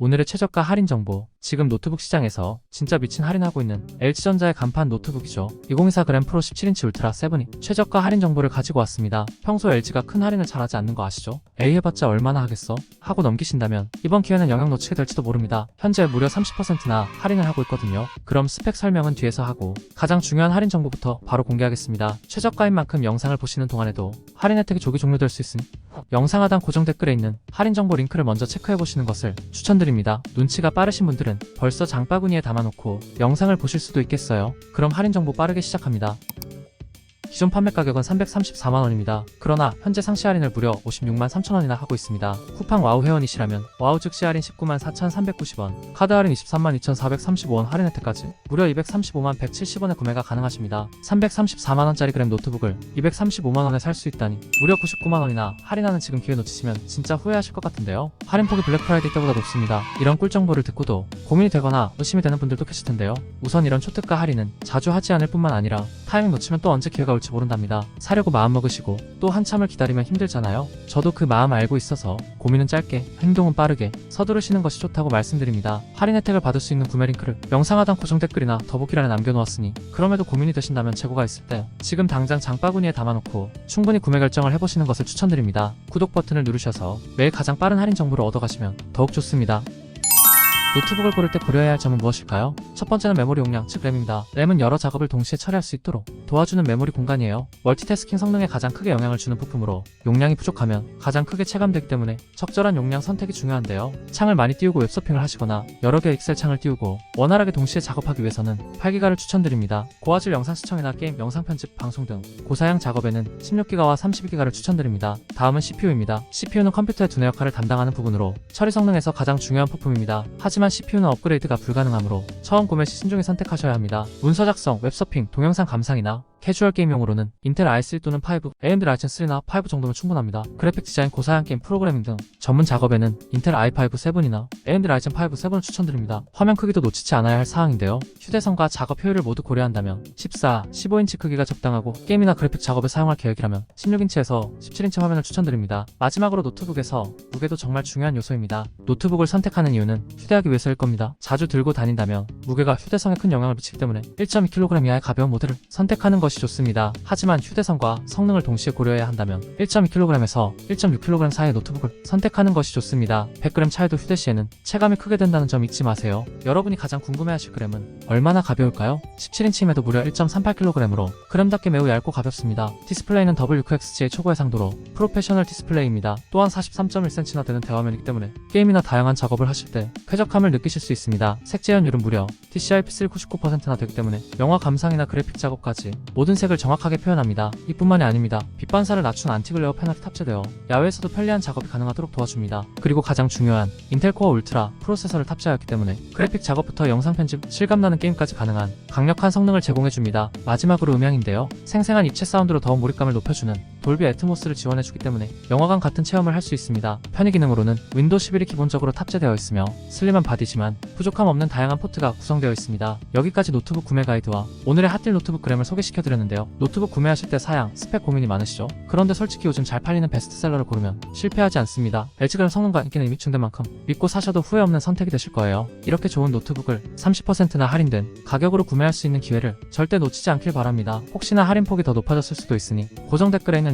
오늘의 최저가 할인 정보. 지금 노트북 시장에서 진짜 미친 할인하고 있는 LG전자의 간판 노트북이죠. 2024g 프로 17인치 울트라 7이 최저가 할인 정보를 가지고 왔습니다. 평소 LG가 큰 할인을 잘하지 않는 거 아시죠? A 해봤자 얼마나 하겠어? 하고 넘기신다면 이번 기회는 영향 놓치게 될지도 모릅니다. 현재 무려 30%나 할인을 하고 있거든요. 그럼 스펙 설명은 뒤에서 하고 가장 중요한 할인 정보부터 바로 공개하겠습니다. 최저가인 만큼 영상을 보시는 동안에도 할인 혜택이 조기 종료될 수 있으니 영상 하단 고정 댓글에 있는 할인 정보 링크를 먼저 체크해 보시는 것을 추천드립니다. 눈치가 빠르신 분들은 벌써 장바구니에 담아놓고 영상을 보실 수도 있겠어요. 그럼 할인 정보 빠르게 시작합니다. 기존 판매 가격은 334만원입니다. 그러나 현재 상시 할인을 무려 56만 3천원이나 하고 있습니다. 쿠팡 와우 회원이시라면 와우 즉시 할인 19만 4,390원, 카드 할인 23만 2,435원 할인 혜택까지 무려 235만 170원에 구매가 가능하십니다. 334만원짜리 그램 노트북을 235만원에 살 수 있다니 무려 99만원이나 할인하는 지금 기회 놓치시면 진짜 후회하실 것 같은데요. 할인폭이 블랙 프라이데이 때보다 높습니다. 이런 꿀 정보를 듣고도 고민이 되거나 의심이 되는 분들도 계실 텐데요. 우선 이런 초특가 할인은 자주 하지 않을 뿐만 아니라 타이밍 놓치면 또 언제 기회가 올지 모른답니다. 사려고 마음먹으시고 또 한참을 기다리면 힘들잖아요. 저도 그 마음 알고 있어서 고민은 짧게 행동은 빠르게 서두르시는 것이 좋다고 말씀드립니다. 할인 혜택을 받을 수 있는 구매 링크를 영상 하단 고정 댓글이나 더보기란에 남겨놓았으니 그럼에도 고민이 되신다면 재고가 있을 때 지금 당장 장바구니에 담아놓고 충분히 구매 결정을 해보시는 것을 추천드립니다. 구독 버튼을 누르셔서 매일 가장 빠른 할인 정보를 얻어가시면 더욱 좋습니다. 노트북을 고를 때 고려해야 할 점은 무엇일까요? 첫 번째는 메모리 용량, 즉 램입니다. 램은 여러 작업을 동시에 처리할 수 있도록 도와주는 메모리 공간이에요. 멀티태스킹 성능에 가장 크게 영향을 주는 부품으로 용량이 부족하면 가장 크게 체감되기 때문에 적절한 용량 선택이 중요한데요. 창을 많이 띄우고 웹서핑을 하시거나 여러 개의 엑셀 창을 띄우고 원활하게 동시에 작업하기 위해서는 8기가를 추천드립니다. 고화질 영상 시청이나 게임, 영상 편집, 방송 등 고사양 작업에는 16기가와 32기가를 추천드립니다. 다음은 CPU입니다. CPU는 컴퓨터의 두뇌 역할을 담당하는 부분으로 처리 성능에서 가장 중요한 부품입니다. 하지만 CPU는 업그레이드가 불가능하므로 처음 구매 시 신중히 선택하셔야 합니다. 문서 작성, 웹서핑, 동영상 감상이나 캐주얼 게임용으로는 인텔 i3 또는 5, AMD 라이젠 3나 5 정도면 충분합니다. 그래픽 디자인, 고사양 게임 프로그래밍 등 전문 작업에는 인텔 i5 7이나 AMD 라이젠 5 7을 추천드립니다. 화면 크기도 놓치지 않아야 할 사항인데요. 휴대성과 작업 효율을 모두 고려한다면 14, 15인치 크기가 적당하고 게임이나 그래픽 작업에 사용할 계획이라면 16인치에서 17인치 화면을 추천드립니다. 마지막으로 노트북에서 무게도 정말 중요한 요소입니다. 노트북을 선택하는 이유는 휴대하기 위해서일 겁니다. 자주 들고 다닌다면 무게가 휴대성에 큰 영향을 미치기 때문에 1.2kg 이하의 가벼운 모델을 선택하는 것이 좋습니다. 하지만 휴대성과 성능을 동시에 고려해야 한다면 1.2kg에서 1.6kg 사이의 노트북을 선택하는 것이 좋습니다. 100g 차이도 휴대 시에는 체감이 크게 된다는 점 잊지 마세요. 여러분이 가장 궁금해하실 그램은 얼마나 가벼울까요? 17인치임에도 무려 1.38kg으로 그램답게 매우 얇고 가볍습니다. 디스플레이는 WQXGA 초고해 상도로 프로페셔널 디스플레이입니다. 또한 43.1cm나 되는 대화면이기 때문에 게임이나 다양한 작업을 하실 때 쾌적함을 느끼실 수 있습니다. 색재현율은 무려 TCI-P3 99%나 되기 때문에 영화 감상이나 그래픽 작업까지 모든 색을 정확하게 표현합니다. 이뿐만이 아닙니다. 빛 반사를 낮춘 안티글 레어 패널이 탑재되어 야외에서도 편리한 작업이 가능하도록 도와줍니다. 그리고 가장 중요한 인텔 코어 울트라 프로세서를 탑재하였기 때문에 그래픽 작업부터 영상 편집, 실감나는 게임까지 가능한 강력한 성능을 제공해줍니다. 마지막으로 음향인데요. 생생한 입체 사운드로 더욱 몰입감을 높여주는 돌비 애트모스를 지원해주기 때문에 영화관 같은 체험을 할 수 있습니다. 편의 기능으로는 윈도우 11이 기본적으로 탑재되어 있으며 슬림한 바디지만 부족함 없는 다양한 포트가 구성되어 있습니다. 여기까지 노트북 구매 가이드와 오늘의 핫딜 노트북 그램을 소개시켜드렸는데요. 노트북 구매하실 때 사양, 스펙 고민이 많으시죠? 그런데 솔직히 요즘 잘 팔리는 베스트셀러를 고르면 실패하지 않습니다. LG그램 성능과 인기는 이미 증된 만큼 믿고 사셔도 후회 없는 선택이 되실 거예요. 이렇게 좋은 노트북을 30%나 할인된 가격으로 구매할 수 있는 기회를 절대 놓치지 않길 바랍니다. 혹시나 할인폭이 더 높아졌을 수도 있으니 고정 댓글에 있는